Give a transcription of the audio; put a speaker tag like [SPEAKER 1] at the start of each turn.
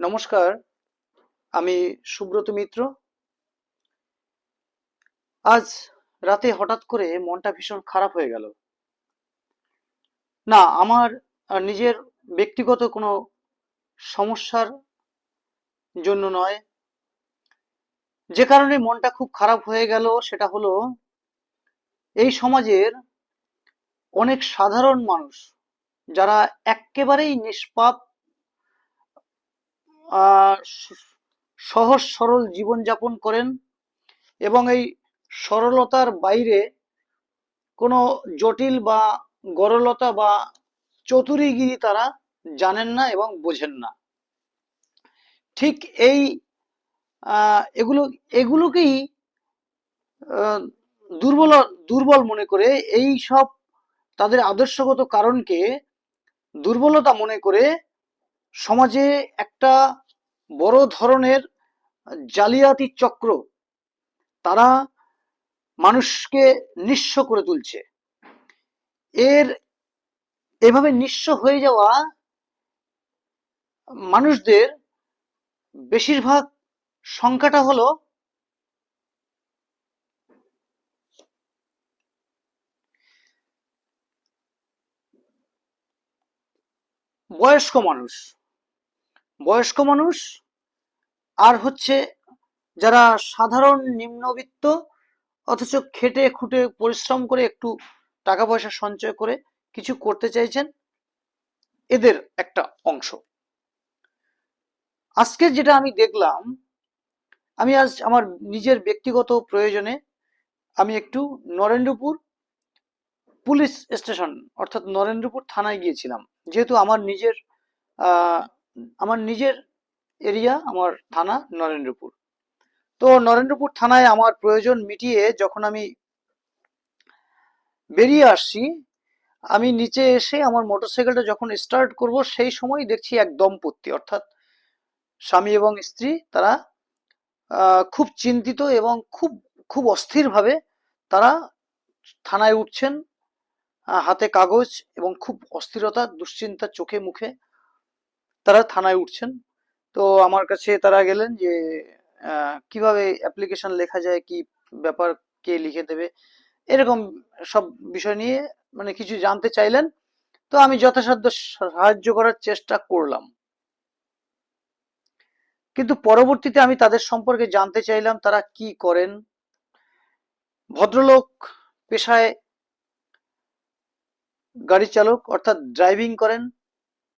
[SPEAKER 1] নমস্কার, আমি সুব্রত মিত্র। আজ রাতে হঠাৎ করে মনটা ভীষণ খারাপ হয়ে গেল। না, আমার নিজের ব্যক্তিগত কোনো সমস্যার জন্য নয়। যে কারণে মনটা খুব খারাপ হয়ে গেল সেটা হলো, এই সমাজের অনেক সাধারণ মানুষ, যারা এক্কেবারেই নিষ্পাপ সহজ সরল জীবনযাপন করেন এবং এই সরলতার বাইরে কোনো জটিল বা গরলতা বা চতুরিগিরি তারা জানেন না এবং বোঝেন না। ঠিক এই এগুলো, এগুলোকেই দুর্বল দুর্বল মনে করে এই সব তাদের আদর্শগত কারণকে দুর্বলতা মনে করে সমাজে একটা বড় ধরনের জালিয়াতি চক্র তারা মানুষকে নিঃস্ব করে তুলছে। এর এভাবে নিঃস্ব হয়ে যাওয়া মানুষদের বেশিরভাগ সংখ্যাটা হলো বয়স্ক মানুষ। বয়স্ক মানুষ, আর হচ্ছে যারা সাধারণ নিম্নবিত্ত, অথচ খেটে খুঁটে পরিশ্রম করে একটু টাকা পয়সা সঞ্চয় করে কিছু করতে চাইছেন, এদের একটা অংশ। আজকে যেটা আমি দেখলাম, আমি আজ আমার নিজের ব্যক্তিগত প্রয়োজনে আমি একটু নরেন্দ্রপুর পুলিশ স্টেশন, অর্থাৎ নরেন্দ্রপুর থানায় গিয়েছিলাম। যেহেতু আমার নিজের আমার নিজের এরিয়া আমার থানা নরেন্দ্রপুর। তো নরেন্দ্রপুর থানায় আমার প্রয়োজন মিটিয়ে যখন আমি বেরিয়ে আসছি, আমি নিচে এসে আমার মোটরসাইকেলটা যখন স্টার্ট করব, সেই সময় দেখছি এক দম্পতি, অর্থাৎ স্বামী এবং স্ত্রী, তারা খুব চিন্তিত এবং খুব খুব অস্থিরভাবে তারা থানায় উঠছেন হাতে কাগজ এবং খুব অস্থিরতা, দুশ্চিন্তা চোখে মুখে। তারা থানায় উঠছেন। তো আমার কাছে তারা গেলেন যে কীভাবে অ্যাপ্লিকেশন লেখা যায়, কি ব্যাপার, কে লিখে দেবে, এরকম সব বিষয় নিয়ে মানে কিছু জানতে চাইলেন। তো আমি যথাসাধ্য সাহায্য করার চেষ্টা করলাম। কিন্তু পরবর্তীতে আমি তাদের সম্পর্কে জানতে চাইলাম, তারা কি করেন। ভদ্রলোক পেশায় গাড়ি চালক, অর্থাৎ ড্রাইভিং করেন।